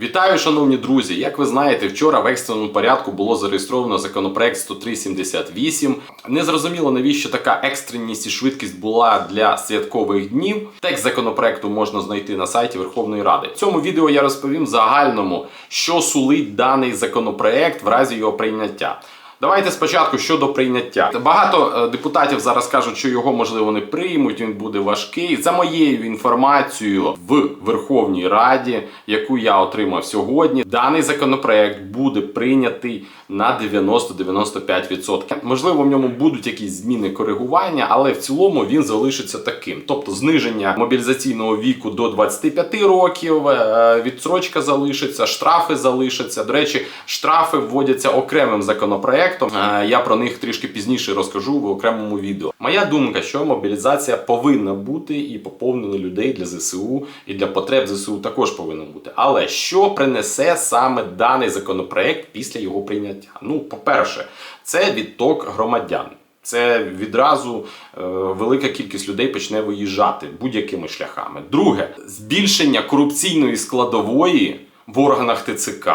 Вітаю, шановні друзі! Як ви знаєте, вчора в екстреному порядку було зареєстровано законопроект 10378. Незрозуміло, навіщо така екстреність і швидкість була для святкових днів. Текст законопроекту можна знайти на сайті Верховної Ради. В цьому відео я розповім загальному, що сулить даний законопроект в разі його прийняття. Давайте спочатку щодо прийняття. Багато е, депутатів зараз кажуть, що його можливо не приймуть. Він буде важкий. За моєю інформацією в Верховній Раді, яку я отримав сьогодні, даний законопроект буде прийнятий на 90-95%. Можливо, в ньому будуть якісь зміни коригування, але в цілому він залишиться таким. Тобто зниження мобілізаційного віку до 25 років, е, відсрочка залишиться, штрафи залишаться. До речі, штрафи вводяться окремим законопроектом. Е, Я про них трішки пізніше розкажу в окремому відео. Моя думка, що мобілізація повинна бути і поповнення людей для ЗСУ і для потреб ЗСУ також повинно бути. Але що принесе саме даний законопроект після його прийняття? Ну, по-перше, це відток громадян. Це відразу е, велика кількість людей почне виїжджати будь-якими шляхами. Друге, збільшення корупційної складової в органах ТЦК.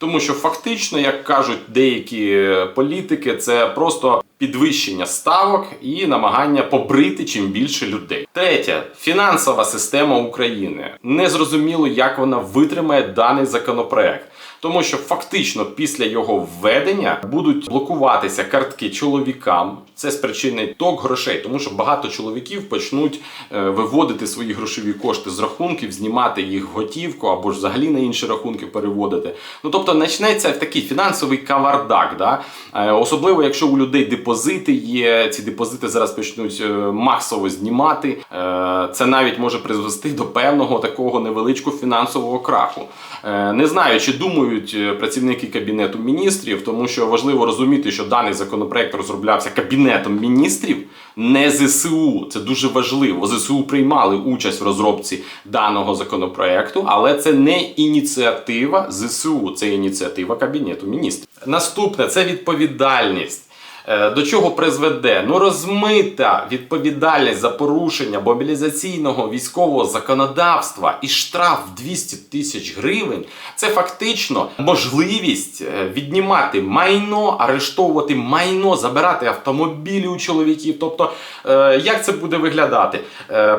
Тому що фактично, як кажуть деякі е, політики, це просто підвищення ставок і намагання побрити чим більше людей. Третє фінансова система України. Незрозуміло, як вона витримає даний законопроект. Тому що фактично після його введення будуть блокуватися картки чоловікам. Це спричинить ток грошей, тому що багато чоловіків почнуть е, виводити свої грошові кошти з рахунків, знімати їх в готівку або ж взагалі на інші рахунки переводити. Ну тобто почнеться такий фінансовий кавардак. Да? Е, особливо, якщо у людей депозити є, ці депозити зараз почнуть е, масово знімати. Е, Це навіть може призвести до певного такого невеличкого фінансового краху. Е, Не знаю, чи думають працівники кабінету міністрів, тому що важливо розуміти, що даний законопроект розроблявся кабінетом міністрів, не ЗСУ. Це дуже важливо. ЗСУ приймали участь в розробці даного законопроекту, але це не ініціатива ЗСУ, це ініціатива кабінету міністрів. Наступне це відповідальність. Е, До чого призведе? Ну розмита відповідальність за порушення мобілізаційного військового законодавства і штраф в 200 тисяч гривень. Це фактично можливість е, віднімати майно, арештовувати майно, забирати автомобілі у чоловіків. Тобто, е, як це буде виглядати?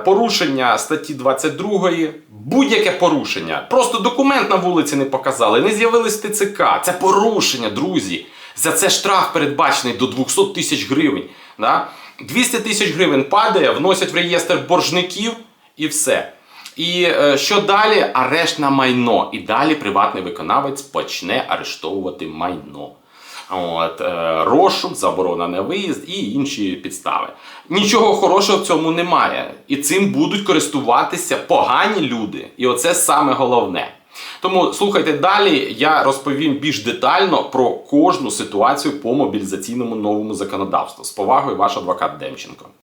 Порушення статті 22, будь-яке порушення. Просто документ на вулиці не показали, не з'явились ТЦК. Це порушення, друзі. За це штраф передбачений до 200 тисяч гривень. Да? 200 тисяч гривень падає, вносять в реєстр боржників і все. І е, що далі? Арешт на майно. І далі приватний виконавець почне арештовувати майно. От, е, розшук, заборона на виїзд і інші підстави. Нічого хорошого в цьому немає. І цим будуть користуватися погані люди. І оце саме головне. Тому слухайте далі, я розповім більш детально про кожну ситуацію по мобілізаційному новому законодавству. З повагою, ваш адвокат Демченко.